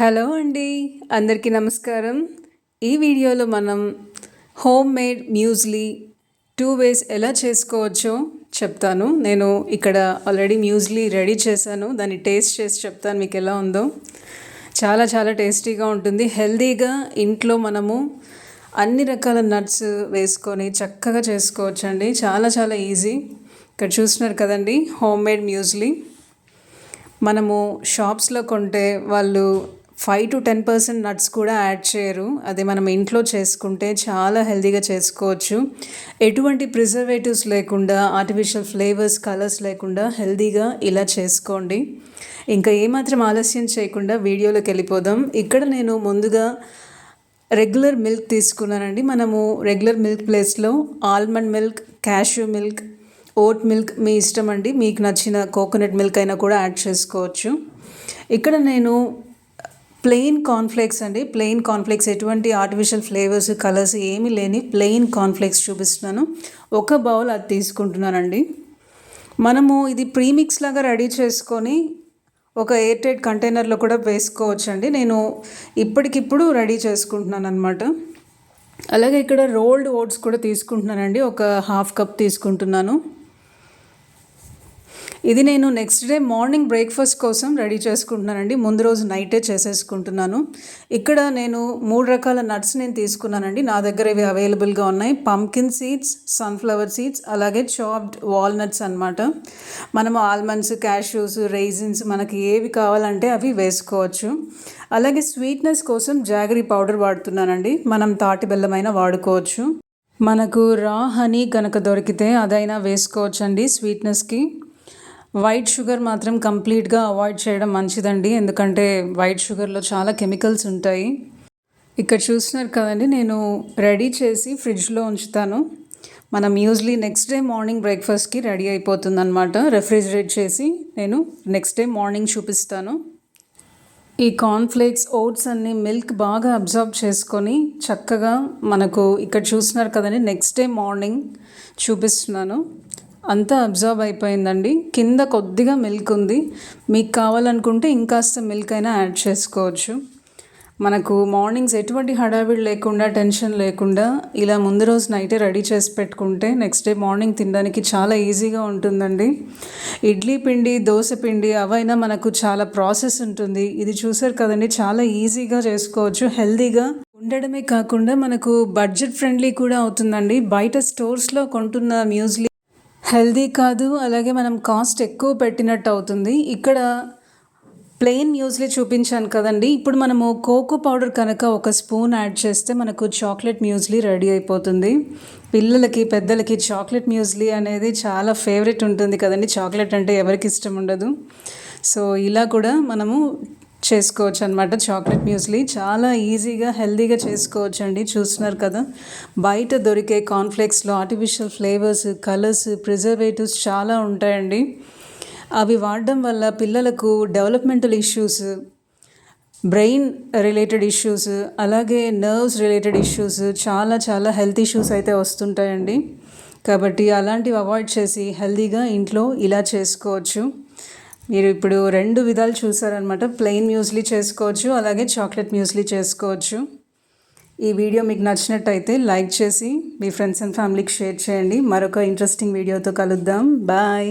Hello అండి అందరికీ నమస్కారం. ఈ వీడియోలో మనం home made muesli two ways ఎలా చేసుకోవచ్చో చెప్తాను. నేను ఇక్కడ ఆల్రెడీ మ్యూజ్లీ రెడీ చేశాను. దాన్ని టేస్ట్ చేసి చెప్తాను మీకు ఎలా ఉందో. చాలా చాలా టేస్టీగా ఉంటుంది. హెల్తీగా ఇంట్లో మనము అన్ని రకాల నట్స్ వేసుకొని చక్కగా చేసుకోవచ్చండి. చాలా చాలా ఈజీ. ఇక్కడ చూస్తున్నారు కదండి హోమ్ మేడ్ మ్యూజ్లీ మనము షాప్స్లో కొంటే వాళ్ళు five to ten percent nuts కూడా యాడ్ చేయరు. అదే మనం ఇంట్లో చేసుకుంటే చాలా హెల్తీగా చేసుకోవచ్చు. ఎటువంటి ప్రిజర్వేటివ్స్ లేకుండా ఆర్టిఫిషియల్ ఫ్లేవర్స్ కలర్స్ లేకుండా హెల్తీగా ఇలా చేసుకోండి. ఇంకా ఏమాత్రం ఆలస్యం చేయకుండా వీడియోలోకి వెళ్ళిపోదాం. ఇక్కడ నేను ముందుగా రెగ్యులర్ మిల్క్ తీసుకున్నానండి. మనము రెగ్యులర్ మిల్క్ ప్లేస్లో almond milk cashew milk oat milk మీ ఇష్టం అండి. మీకు నచ్చిన కోకోనట్ మిల్క్ అయినా కూడా యాడ్ చేసుకోవచ్చు. ఇక్కడ నేను ప్లెయిన్ కాన్ఫ్లెక్స్ అండి. ప్లెయిన్ కాన్ఫ్లెక్స్ ఎటువంటి ఆర్టిఫిషియల్ ఫ్లేవర్స్ కలర్స్ ఏమీ లేని ప్లెయిన్ కాన్ఫ్లెక్స్ చూపిస్తున్నాను. ఒక బౌల్ అది తీసుకుంటున్నానండి. మనము ఇది ప్రీమిక్స్ లాగా రెడీ చేసుకొని ఒక ఎయిర్ టైట్ కంటైనర్లో కూడా వేసుకోవచ్చండి. నేను ఇప్పటికిప్పుడు రెడీ చేసుకుంటున్నాను అనమాట అలాగే ఇక్కడ రోల్డ్ ఓట్స్ కూడా తీసుకుంటున్నానండి. ఒక హాఫ్ కప్ తీసుకుంటున్నాను. ఇది నేను నెక్స్ట్ డే మార్నింగ్ బ్రేక్ఫాస్ట్ కోసం రెడీ చేసుకుంటున్నానండి. ముందు రోజు నైటే చేసేసుకుంటున్నాను. ఇక్కడ నేను మూడు రకాల నట్స్ నేను తీసుకున్నానండి. నా దగ్గర ఇవి అవైలబుల్గా ఉన్నాయి. పంకిన్ సీడ్స్ సన్ఫ్లవర్ సీడ్స్ అలాగే చాప్డ్ వాల్నట్స్ అనమాట మనము ఆల్మండ్స్ క్యాష్యూస్ రైజిన్స్ మనకి ఏవి కావాలంటే అవి వేసుకోవచ్చు. అలాగే స్వీట్నెస్ కోసం జాగరీ పౌడర్ వాడుతున్నానండి. మనం తాటి బెల్లమైనా వాడుకోవచ్చు. మనకు రా హనీ కనుక దొరికితే అదైనా వేసుకోవచ్చండి స్వీట్నెస్కి వైట్ షుగర్ మాత్రం కంప్లీట్గా అవాయిడ్ చేయడం మంచిదండి. ఎందుకంటే వైట్ షుగర్లో చాలా కెమికల్స్ ఉంటాయి. ఇక్కడ చూస్తున్నారు కదండి నేను రెడీ చేసి ఫ్రిడ్జ్లో ఉంచుతాను. మనం యూజ్లీ నెక్స్ట్ డే మార్నింగ్ బ్రేక్ఫాస్ట్కి రెడీ అయిపోతుంది అనమాట రెఫ్రిజిరేట్ చేసి నేను నెక్స్ట్ డే మార్నింగ్ చూపిస్తాను. ఈ కార్న్ఫ్లేక్స్ ఓట్స్ అన్ని మిల్క్ బాగా అబ్జర్వ్ చేసుకొని చక్కగా మనకు ఇక్కడ చూస్తున్నారు కదండి నెక్స్ట్ డే మార్నింగ్ చూపిస్తున్నాను. అంతా అబ్జర్వ్ అయిపోయిందండి. కింద కొద్దిగా మిల్క్ ఉంది. మీకు కావాలనుకుంటే ఇంకాస్త మిల్క్ అయినా యాడ్ చేసుకోవచ్చు. మనకు మార్నింగ్స్ ఎటువంటి హడావిడి లేకుండా టెన్షన్ లేకుండా ఇలా ముందు రోజు నైటే రెడీ చేసి పెట్టుకుంటే నెక్స్ట్ డే మార్నింగ్ తినడానికి చాలా ఈజీగా ఉంటుందండి. ఇడ్లీ పిండి దోశ పిండి అవైనా మనకు చాలా ప్రాసెస్ ఉంటుంది. ఇది చూసారు కదండి చాలా ఈజీగా చేసుకోవచ్చు. హెల్తీగా ఉండడమే కాకుండా మనకు బడ్జెట్ ఫ్రెండ్లీ కూడా అవుతుందండి. బయట స్టోర్స్లో కొంటున్న మ్యూజ్లీ హెల్దీ కాదు అలాగే మనం కాస్ట్ ఎక్కువ పెట్టినట్టు అవుతుంది. ఇక్కడ ప్లెయిన్ మ్యూస్లీ చూపించాను కదండి. ఇప్పుడు మనము కోకో పౌడర్ కనుక ఒక స్పూన్ యాడ్ చేస్తే మనకు చాక్లెట్ మ్యూజ్లీ రెడీ అయిపోతుంది. పిల్లలకి పెద్దలకి చాక్లెట్ మ్యూస్లీ అనేది చాలా ఫేవరెట్ ఉంటుంది కదండి. చాక్లెట్ అంటే ఎవరికి ఇష్టం ఉండదు. సో ఇలా కూడా మనము చేసుకోవచ్చు అనమాట చాక్లెట్ మ్యూస్లీ చాలా ఈజీగా హెల్తీగా చేసుకోవచ్చు అండి చూస్తున్నారు కదా బయట దొరికే కాన్ఫ్లెక్స్లో ఆర్టిఫిషియల్ ఫ్లేవర్స్ కలర్స్ ప్రిజర్వేటివ్స్ చాలా ఉంటాయండి. అవి వాడడం వల్ల పిల్లలకు developmental issues brain related issues అలాగే నర్వ్స్ రిలేటెడ్ ఇష్యూస్ చాలా చాలా హెల్త్ ఇష్యూస్ అయితే వస్తుంటాయండి. కాబట్టి అలాంటివి అవాయిడ్ చేసి హెల్తీగా ఇంట్లో ఇలా చేసుకోవచ్చు. మీరు ఇప్పుడు రెండు విధాలు చూసారనమాట ప్లెయిన్ మ్యూస్లీ చేసుకోవచ్చు అలాగే చాక్లెట్ మ్యూస్లీ చేసుకోవచ్చు. ఈ వీడియో మీకు నచ్చినట్టయితే లైక్ చేసి మీ ఫ్రెండ్స్ అండ్ ఫ్యామిలీకి షేర్ చేయండి. మరొక ఇంట్రెస్టింగ్ వీడియోతో కలుద్దాం. బాయ్.